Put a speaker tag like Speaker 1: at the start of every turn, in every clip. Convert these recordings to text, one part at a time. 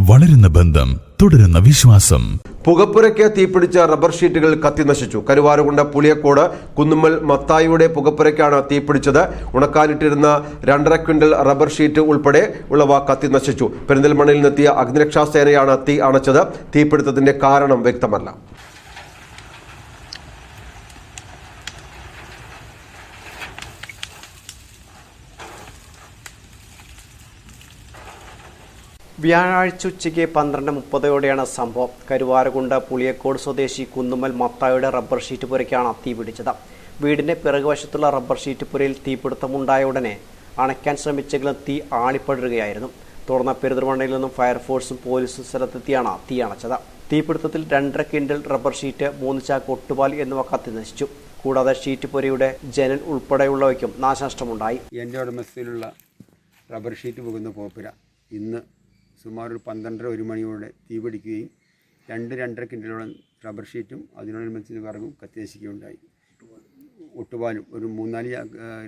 Speaker 1: വളരുന്ന ബന്ധം തുടരുന്ന വിശ്വാസം.
Speaker 2: പുകപ്പുരയ്ക്ക് തീപിടിച്ച റബ്ബർ ഷീറ്റുകൾ കത്തി നശിച്ചു. കരുവാരുകുണ്ട പുളിയക്കോട് കുന്നുമ്മൽ മത്തായിയുടെ പുകപ്പുരയ്ക്കാണ് തീപിടിച്ചത്. ഉണക്കാനിട്ടിരുന്ന രണ്ടര ക്വിന്റൽ റബ്ബർ ഷീറ്റ് ഉൾപ്പെടെ ഉള്ളവ കത്തി നശിച്ചു. പെരിന്തൽമണ്ണയിൽ നിന്നെത്തിയ അഗ്നിരക്ഷാസേനയാണ് തീ അണച്ചത്. തീപിടുത്തത്തിന്റെ കാരണം വ്യക്തമല്ല.
Speaker 3: വ്യാഴാഴ്ച ഉച്ചയ്ക്ക് പന്ത്രണ്ട് മുപ്പതോടെയാണ് സംഭവം. കരുവാരകുണ്ട് പുളിയക്കോട് സ്വദേശി കുന്നുമ്മൽ മത്തായുടെ റബ്ബർ ഷീറ്റ് പുരയ്ക്കാണ് തീ പിടിച്ചത്. വീടിന്റെ പിറകുവശത്തുള്ള റബ്ബർ ഷീറ്റ് പുരയിൽ തീപിടുത്തമുണ്ടായ ഉടനെ അണയ്ക്കാൻ ശ്രമിച്ചെങ്കിലും തീ ആളിപ്പടരുകയായിരുന്നു. തുടർന്ന് പെരുന്തൽമണ്ണയിൽ നിന്നും ഫയർഫോഴ്സും പോലീസും സ്ഥലത്തെത്തിയാണ് തീ അണച്ചത്. തീപിടുത്തത്തിൽ രണ്ടര കിൻഡൽ റബ്ബർ ഷീറ്റ് മൂന്ന് ചാക്ക് ഒട്ടുപാൽ എന്നിവ കത്തി നശിച്ചു. കൂടാതെ ഷീറ്റ് പുരയുടെ ജനൽ ഉൾപ്പെടെയുള്ളവയ്ക്കും നാശനഷ്ടമുണ്ടായി.
Speaker 4: എന്റെ ഉടമസ്ഥയിലുള്ള റബ്ബർ ഷീറ്റ് പോകുന്ന പോപ്പുര ഇന്ന് സുമാർ ഒരു പന്ത്രണ്ടര ഒരു മണിയോടെ തീപിടിക്കുകയും രണ്ട് രണ്ടര കിൻഡലോളം റബ്ബർ ഷീറ്റും അതിനോടനുബന്ധിച്ച് വിറകും കത്തിനശിക്കുകയുണ്ടായി ഒട്ടുപാലും ഒരു മൂന്നാൽ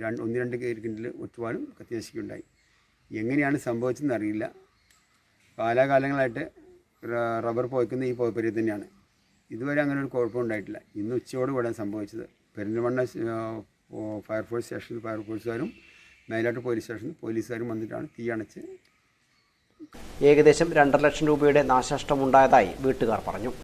Speaker 4: രണ്ട് ഒന്ന് രണ്ട് കിൻഡിൽ ഒട്ടുപാലും കത്തിനശിക്കുകയുണ്ടായി എങ്ങനെയാണ് സംഭവിച്ചതെന്ന് അറിയില്ല. കാലാകാലങ്ങളായിട്ട് റബ്ബർ പോയിക്കുന്ന ഈ പോയപ്പരി തന്നെയാണ്. ഇതുവരെ അങ്ങനെ ഒരു കുഴപ്പമുണ്ടായിട്ടില്ല ഇന്ന് ഉച്ചയോടുകൂടെ സംഭവിച്ചത്. പെരിന്തൽമണ്ണ ഫയർഫോഴ്സ് സ്റ്റേഷനിൽ ഫയർഫോഴ്സുകാരും മേലാട്ട് പോലീസ് സ്റ്റേഷനിൽ പോലീസുകാരും വന്നിട്ടാണ് തീ അണച്ച്
Speaker 3: ഏകദേശം രണ്ടര ലക്ഷം രൂപയുടെ നാശനഷ്ടമുണ്ടായതായി വീട്ടുകാർ പറഞ്ഞു